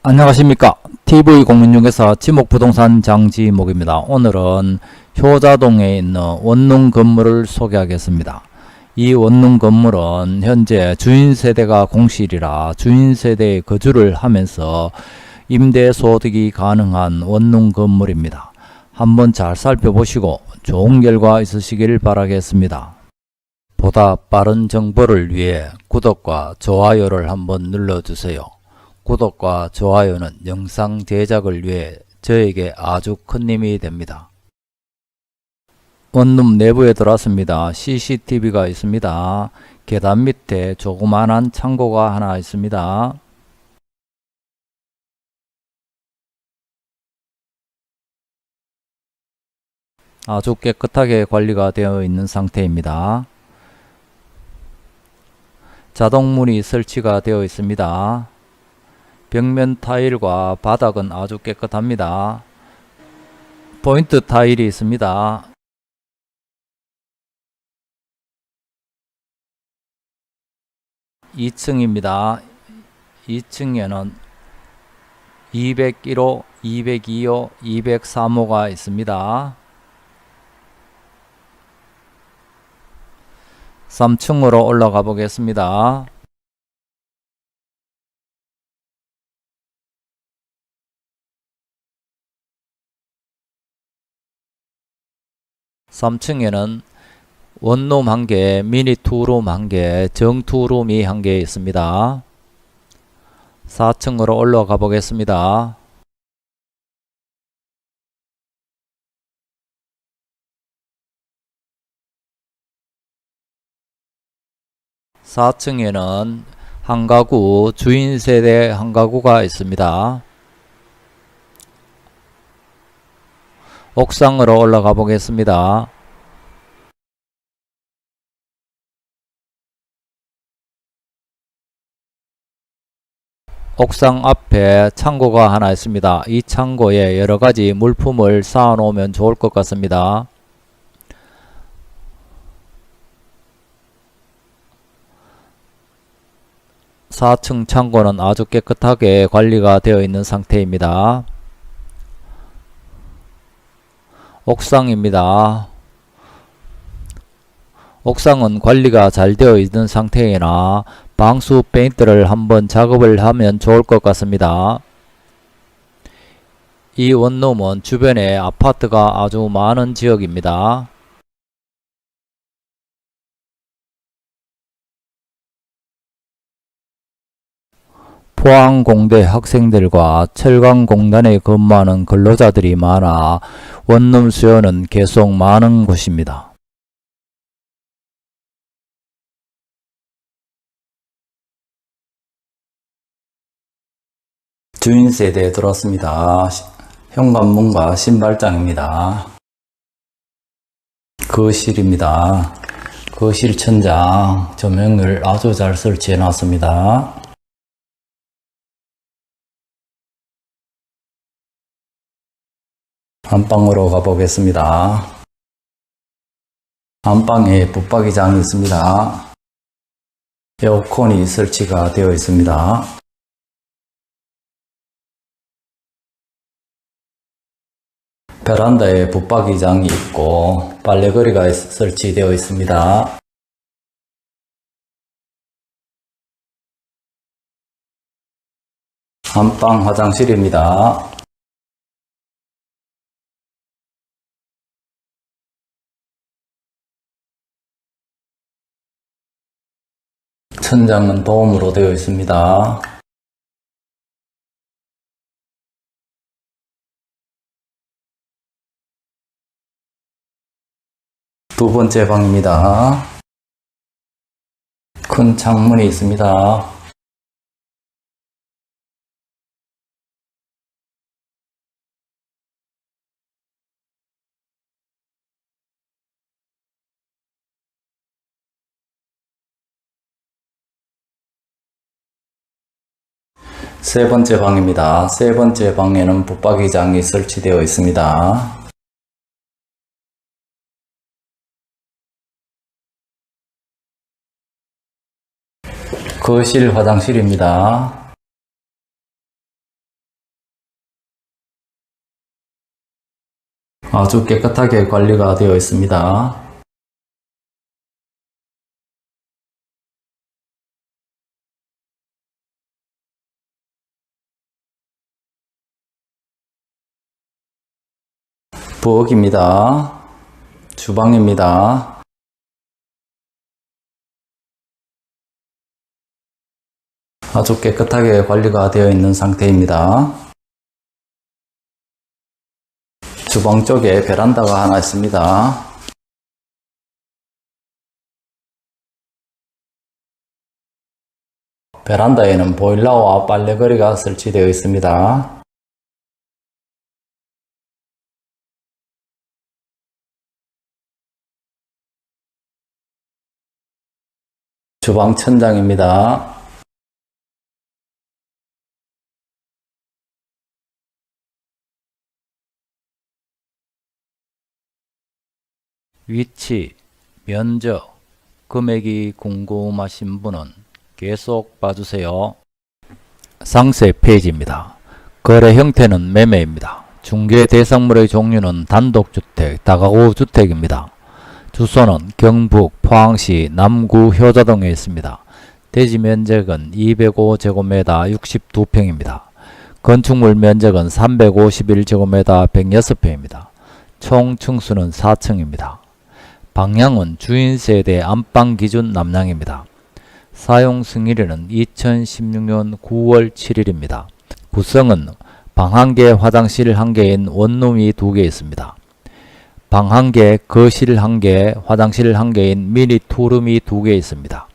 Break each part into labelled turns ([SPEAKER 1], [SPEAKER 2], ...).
[SPEAKER 1] 안녕하십니까. TV공인중개사 지목부동산 장지목입니다. 오늘은 효자동에 있는 원룸 건물을 소개하겠습니다. 이 원룸 건물은 현재 주인 세대가 공실이라 주인 세대의 거주를 하면서 임대 소득이 가능한 원룸 건물입니다. 한번 잘 살펴보시고 좋은 결과 있으시길 바라겠습니다. 보다 빠른 정보를 위해 구독과 좋아요를 한번 눌러주세요. 구독과 좋아요는 영상 제작을 위해 저에게 아주 큰 힘이 됩니다. 원룸 내부에 들어왔습니다. CCTV가 있습니다. 계단 밑에 조그만한 창고가 하나 있습니다. 아주 깨끗하게 관리가 되어 있는 상태입니다. 자동문이 설치가 되어 있습니다. 벽면 타일과 바닥은 아주 깨끗합니다. 포인트 타일이 있습니다. 이층입니다 2층에는 201호, 202호, 203호가 있습니다. 3층으로 올라가 보겠습니다. 3층에는 원룸 한 개, 미니 투룸 한 개, 정 투룸이 한 개 있습니다. 4층으로 올라가 보겠습니다. 사층에는 한 가구, 주인 세대 한 가구가 있습니다. 옥상으로 올라가 보겠습니다. 옥상 앞에 창고가 하나 있습니다. 이 창고에 여러 가지 물품을 쌓아 놓으면 좋을 것 같습니다. 사층 창고는 아주 깨끗하게 관리가 되어 있는 상태입니다. 옥상입니다. 옥상은 관리가 잘 되어 있는 상태이나 방수 페인트를 한번 작업을 하면 좋을 것 같습니다. 이 원룸은 주변에 아파트가 아주 많은 지역입니다. 포항공대 학생들과 철강공단에 근무하는 근로자들이 많아 원룸 수요는 계속 많은 곳입니다. 주인 세대에 들어왔습니다. 시- 현관문과 신발장입니다. 거실입니다. 거실 천장 조명을 아주 잘 설치해 놨습니다. 안방으로 가보겠습니다. 안방에 붙박이장이 있습니다. 에어컨이 설치가 되어 있습니다. 베란다에 붙박이장이 있고 빨래거리가 설치되어 있습니다. 안방 화장실입니다. 천장은 도움으로 되어 있습니다. 두 번째 방입니다. 큰 창문이 있습니다. 세 번째 방입니다. 세 번째 방에는 붙박이장이 설치되어 있습니다. 거실 화장실입니다. 아주 깨끗하게 관리가 되어 있습니다. 부엌입니다. 주방입니다. 아주 깨끗하게 관리가 되어 있는 상태입니다. 주방 쪽에 베란다가 하나 있습니다. 베란다에는 보일러와 빨래거리가 설치되어 있습니다. 주방 천장입니다. 위치, 면적, 금액이 궁금하신 분은 계속 봐주세요. 상세 페이지입니다. 거래 형태는 매매입니다. 중개 대상물의 종류는 단독주택, 다가구 주택입니다. 주소는 경북 포항시 남구 효자동에 있습니다. 대지 면적은 205제곱미터 62평입니다. 건축물 면적은 351제곱미터 106평입니다. 총 층수는 4층입니다. 방향은 주인 세대 안방 기준 남량입니다. 사용 승일에는 2016년 9월 7일입니다. 구성은 방한 개, 화장실 한 개인 원룸이 두개 있습니다. 방 한 개, 거실 한 개, 화장실 한 개인 미니 투룸이 두 개 있습니다.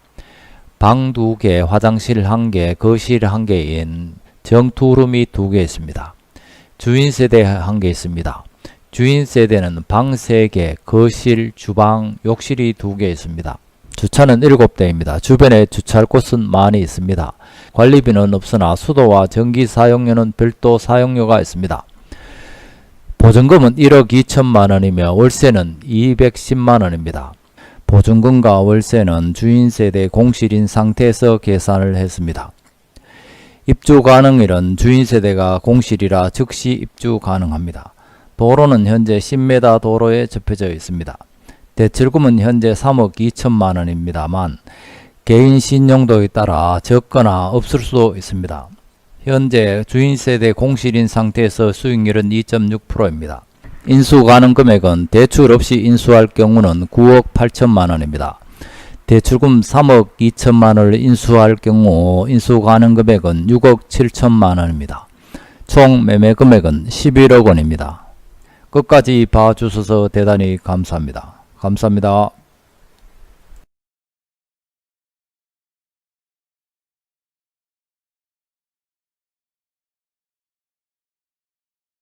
[SPEAKER 1] 방 두 개, 화장실 한 개, 거실 한 개인 정투룸이 두 개 있습니다. 주인 세대 한 개 있습니다. 주인 세대는 방 3개, 거실, 주방, 욕실이 2개 있습니다. 주차는 7대입니다. 주변에 주차할 곳은 많이 있습니다. 관리비는 없으나 수도와 전기 사용료는 별도 사용료가 있습니다. 보증금은 1억 2천만 원이며 월세는 210만 원입니다. 보증금과 월세는 주인 세 대 공실인 상태에서 계산을 했습니다. 입주 가능일은 주인 세대가 공실이라 즉시 입주 가능합니다. 도로는 현재 10m 도로에 접혀져 있습니다. 대출금은 현재 3억 2천만 원입니다만 개인 신용도에 따라 적거나 없을 수도 있습니다. 현재 주인 세대 공실인 상태에서 수익률은 2.6%입니다. 인수 가능 금액은 대출 없이 인수할 경우는 9억 8천만 원입니다. 대출금 3억 2천만 원을 인수할 경우 인수 가능 금액은 6억 7천만 원입니다. 총 매매 금액은 11억 원입니다. 끝까지 봐주셔서 대단히 감사합니다. 감사합니다.